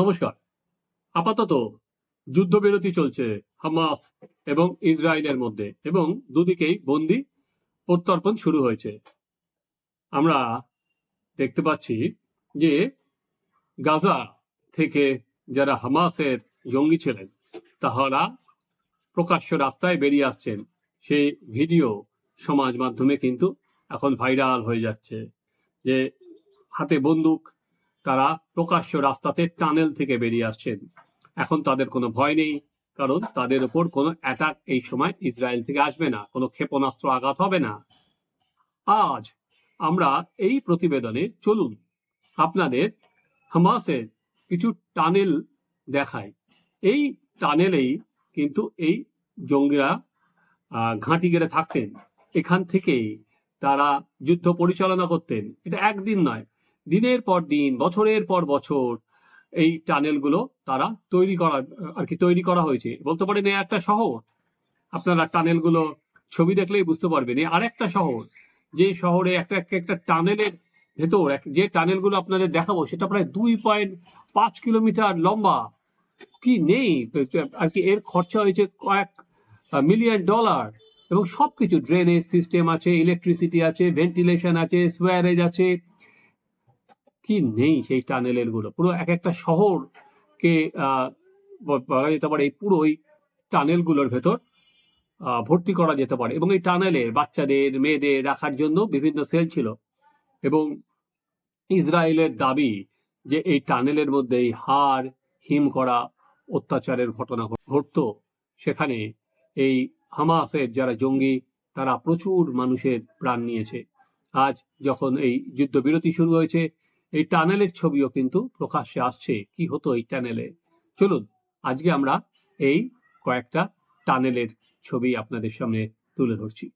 নমস্কার। আপাতত যুদ্ধবিরতি চলছে হামাস এবং ইসরায়েলের মধ্যে এবং দুদিকেই বন্দি প্রত্যর্পণ শুরু হয়েছে। আমরা দেখতে পাচ্ছি যে গাজা থেকে যারা হামাসের জঙ্গি ছিলেন, তাহারা প্রকাশ্য রাস্তায় বেরিয়ে আসছেন। সেই ভিডিও সমাজ মাধ্যমে কিন্তু এখন ভাইরাল হয়ে যাচ্ছে যে হাতে বন্দুক তারা প্রকাশ্য রাস্তাতে টানেল থেকে বেরিয়ে আসছেন। এখন তাদের কোনো ভয় নেই, কারণ তাদের উপর কোনো অ্যাটাক এই সময় ইসরায়েল থেকে আসবে না। কোনো ক্ষেপণাস্ত্র আঘাত হবে না। আজ আমরা এই প্রতিবেদনে চলুন আপনাদের হামাসের কিছু টানেল দেখায় এই টানেলেই কিন্তু এই জঙ্গিরা ঘাঁটি গেড়ে থাকতেন। এখান থেকেই তারা যুদ্ধ পরিচালনা করতেন। এটা একদিন নয় দিনের পর দিন, বছরের পর বছর এই টানেলগুলো তারা তৈরি করা, আর কি তৈরি করা হয়েছে। বলতে পারেন এই একটা শহর। আপনারা টানেলগুলো ছবি দেখলেই বুঝতে পারবেন। এই আরেকটা শহর। যে শহরে একটা একটা টানেলের ভেতর যে টানেলগুলো আপনাদের দেখাবো, সেটা প্রায় দুই পয়েন্ট পাঁচ কিলোমিটার লম্বা। কি নেই? আর কি এর খরচা হয়েছে কয়েক মিলিয়ন ডলার। এবং সবকিছু ড্রেনেজ সিস্টেম আছে, ইলেকট্রিসিটি আছে, ভেন্টিলেশন আছে সোয়ারেজ আছে। কি নেই সেই টানেলেরগুলো পুরো এক একটা শহরকে বলা যেতে পারে এই পুরো এই টানেলগুলোর ভেতর ভর্তি করা যেতে পারে। এবং এই টানেলে বাচ্চাদের, মেয়েদের রাখার জন্য বিভিন্ন সেল ছিল। এবং ইসরায়েলের দাবি যে এই টানেলের মধ্যে এই হার হিম করা অত্যাচারের ঘটনা ঘটতো, সেখানে এই হামাসের যারা জঙ্গি, তারা প্রচুর মানুষের প্রাণ নিয়েছে। আজ যখন এই যুদ্ধবিরতি শুরু হয়েছে এই টানেলের ছবিও কিন্তু প্রকাশ্যে আসছে। কি হতো এই টানেলে? চলুন, আজকে আমরা এই কয়েকটা টানেলের ছবি আপনাদের সামনে তুলে ধরছি।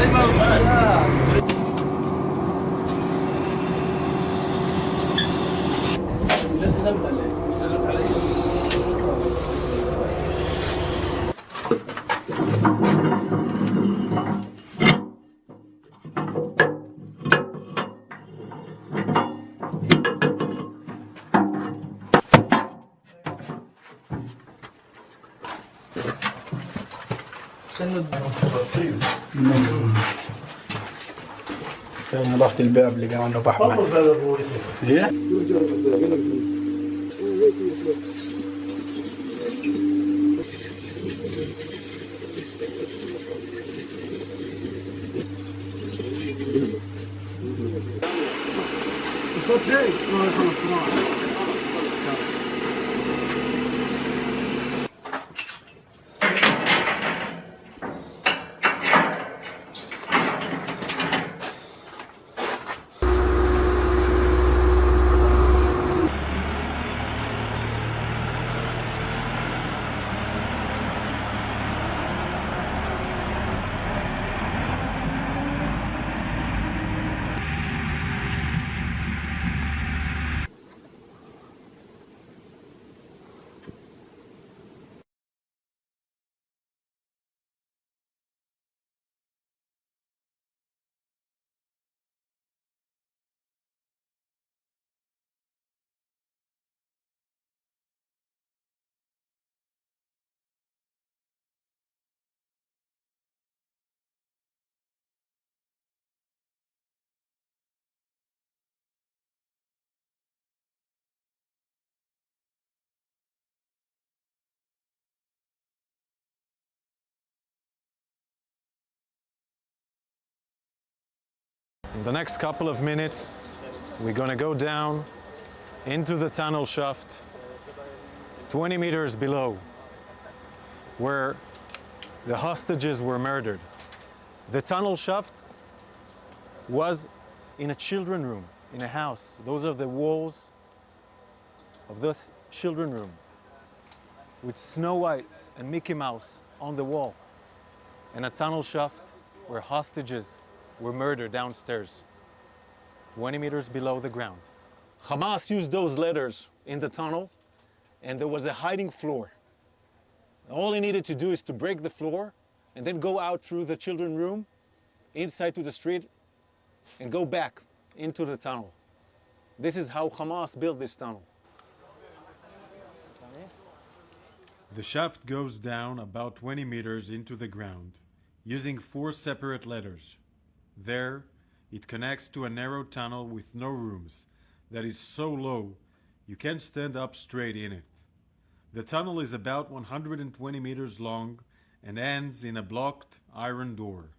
Ei, mano, كان ضغط الباب اللي قال له بحمد. إيه؟ In the next couple of minutes, we're going to go down into the tunnel shaft 20 meters below where the hostages were murdered. The tunnel shaft was in a children room in a house. Those are the walls of this children room with Snow White and Mickey Mouse on the wall. and a tunnel shaft where hostages were murdered downstairs, 20 meters below the ground. Hamas used those letters in the tunnel, and there was a hiding floor. All he needed to do is to break the floor and then go out through the children room, inside to the street, and go back into the tunnel. This is how Hamas built this tunnel. The shaft goes down about 20 meters into the ground, using four separate letters. There, it connects to a narrow tunnel with no rooms that is so low you can't stand up straight in it. The tunnel is about 120 meters long and ends in a blocked iron door.